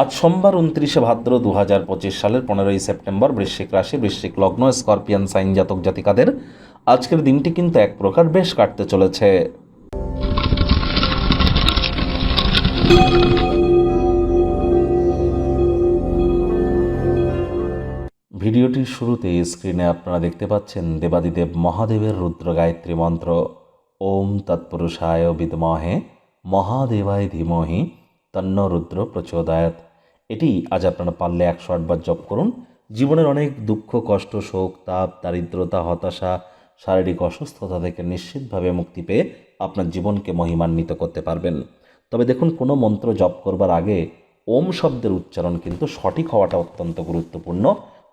আজ সোমবার উনত্রিশে ভাদ্র দু হাজার পঁচিশ সালের পনেরোই সেপ্টেম্বর বৃশ্চিক রাশি, বৃশ্চিক লগ্ন, স্করপিয়ান সাইন জাতক জাতিকাদের। আজকের দিনটি কিন্তু এক প্রকার বেশ কাটতে চলেছে। ভিডিওটির শুরুতে স্ক্রিনে আপনারা দেখতে পাচ্ছেন দেবাদিদেব মহাদেবের রুদ্র গায়ত্রী মন্ত্র। ওম তৎপুরুষায় বিদমহে মহাদেবায় ধীমহি তন্ন রুদ্র প্রচোদয়াত এটি আজ আপনারা পারলে একশো আটবার জপ করুন। জীবনের অনেক দুঃখ, কষ্ট, শোক, তাপ, দারিদ্রতা, হতাশা, শারীরিক অসুস্থতা থেকে নিশ্চিতভাবে মুক্তি পেয়ে আপনার জীবনকে মহিমান্বিত করতে পারবেন। তবে দেখুন, কোনো মন্ত্র জপ করবার আগে ওম শব্দের উচ্চারণ কিন্তু সঠিক হওয়াটা অত্যন্ত গুরুত্বপূর্ণ।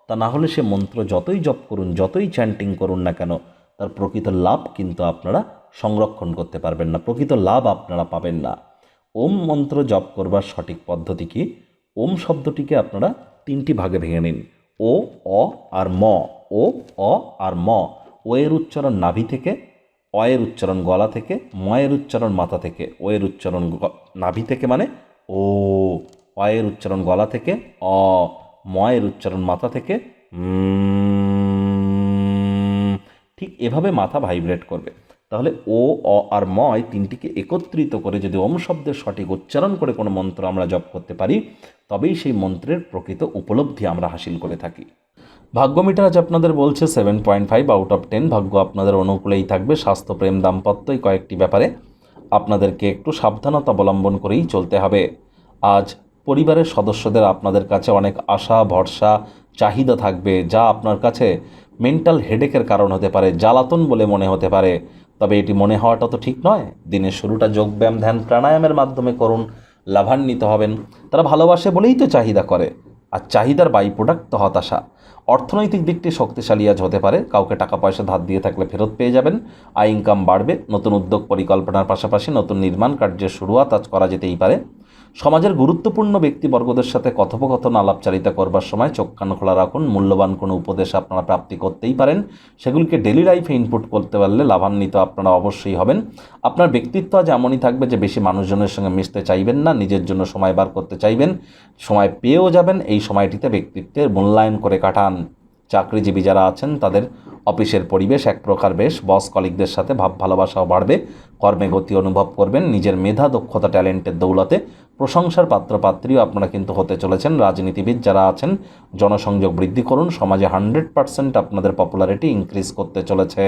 তা না হলে সে মন্ত্র যতই জপ করুন, যতই চ্যান্টিং করুন না কেন, তার প্রকৃত লাভ কিন্তু আপনারা সংরক্ষণ করতে পারবেন না, প্রকৃত লাভ আপনারা পাবেন না। ওম মন্ত্র জপ করবার সঠিক পদ্ধতি কি? ওম শব্দটিকে আপনারা তিনটি ভাগে ভেঙে নিন। ও, অ আর ম। ও, অ আর ম। ও এর উচ্চারণ নাভি থেকে অ এর উচ্চারণ গলা থেকে ম এর উচ্চারণ মাথা থেকে। ও এর উচ্চারণ নাভি থেকে মানে ও। অ এর উচ্চারণ গলা থেকে, অ। ম এর উচ্চারণ মাথা থেকে ঠিক এভাবে মাথা ভাইব্রেট করবে। তাহলে ও, অ আর ম এই তিনটিকে একত্রিত করে যদি ওম শব্দের সঠিক উচ্চারণ করে কোনো মন্ত্র আমরা জপ করতে পারি, তবেই সেই মন্ত্রের প্রকৃত উপলব্ধি আমরা হাসিল করে থাকি। ভাগ্য মিটার আজ আপনাদের বলছে seven point five out of ten ভাগ্য আপনাদের অনুকূলেই থাকবে, স্বাস্থ্য, প্রেম দাম্পত্য এই কয়েকটি ব্যাপারে। আপনাদেরকে একটু সাবধানতা অবলম্বন করেই চলতে হবে। আজ পরিবারের সদস্যদের আপনাদের কাছে অনেক আশা, ভরসা, চাহিদা থাকবে, যা আপনার কাছে মেন্টাল হেডেকের কারণ হতে পারে, জ্বালাতন বলে মনে হতে পারে। তবে এটি মনে হওয়াটা তো ঠিক নয়। দিনের শুরুটা যোগব্যায়াম, ধ্যান, প্রাণায়ামের মাধ্যমে করুন, লাভান্বিত হবেন। তারা ভালোবাসে বলেই তো চাহিদা করে। আর চাহিদার বাই প্রোডাক্ট তো হতাশা। অর্থনৈতিক দিকটি শক্তিশালী আজ হতে পারে। কাউকে টাকা পয়সা ধার দিয়ে থাকলে ফেরত পেয়ে যাবেন। আয় ইনকাম বাড়বে। নতুন উদ্যোগ পরিকল্পনার পাশাপাশি নতুন নির্মাণ কার্যের শুরুয়াত আজ করা যেতেই পারে। সমাজের গুরুত্বপূর্ণ ব্যক্তিবর্গদের সাথে কথোপকথন আলাপচারিতা করবার সময় চোখ কান খোলা রাখুন। মূল্যবান কোনো উপদেশ আপনারা প্রাপ্তি করতেই পারেন। সেগুলিকে ডেলি লাইফে ইনপুট করতে পারলে লাভান্বিত আপনারা অবশ্যই হবেন। আপনার ব্যক্তিত্ব আজ এমনই থাকবে যে বেশি মানুষজনের সঙ্গে মিশতে চাইবেন না, নিজের জন্য সময় বার করতে চাইবেন, সময় পেয়েও যাবেন, এই সময়টিতে ব্যক্তিত্বের মূল্যায়ন করে কাটান। চাকরিজীবী যারা আছেন, তাদের অফিসের পরিবেশ, এক প্রকার বেশ। বস কলিকদের সাথে ভাব ভালোবাসাও বাড়বে। কর্মে গতি অনুভব করবেন। নিজের মেধা, দক্ষতা, ট্যালেন্টের দৌলতে প্রশংসার পাত্রপাত্রীও আপনারা কিন্তু হতে চলেছেন। রাজনীতিবিদ যারা আছেন, জনসংযোগ বৃদ্ধি করুন। সমাজে হান্ড্রেড পার্সেন্ট আপনাদের পপুলারিটি ইনক্রিজ করতে চলেছে।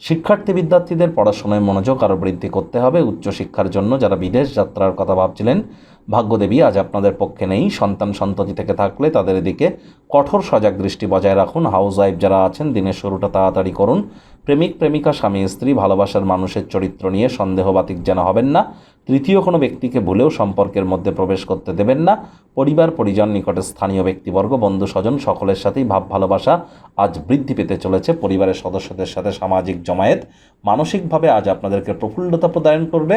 শিক্ষার্থী বিদ্যার্থীদের পড়াশোনায় মনোযোগ আরও বৃদ্ধি করতে হবে। উচ্চশিক্ষার জন্য যারা বিদেশ যাত্রার কথা ভাবছিলেন, ভাগ্যদেবী, আজ আপনাদের পক্ষে নেই। সন্তান সন্ততি থেকে থাকলে তাদের এদিকে কঠোর সজাগ দৃষ্টি বজায় রাখুন। হাউস ওয়াইফ যারা আছেন, দিনের শুরুটা তাড়াতাড়ি করুন। প্রেমিক, প্রেমিকা, স্বামী, স্ত্রী, ভালোবাসার মানুষের চরিত্র নিয়ে সন্দেহবাতিক যেন হবেন না। তৃতীয় কোনো ব্যক্তিকে ভুলেও সম্পর্কের মধ্যে প্রবেশ করতে দেবেন না। পরিবার, পরিজন, নিকটে স্থানীয় ব্যক্তিবর্গ বন্ধু স্বজন সকলের সাথেই ভাব ভালোবাসা আজ বৃদ্ধি পেতে চলেছে। পরিবারের সদস্যদের সাথে সামাজিক জমায়েত মানসিকভাবে আজ আপনাদেরকে প্রফুল্লতা প্রদান করবে।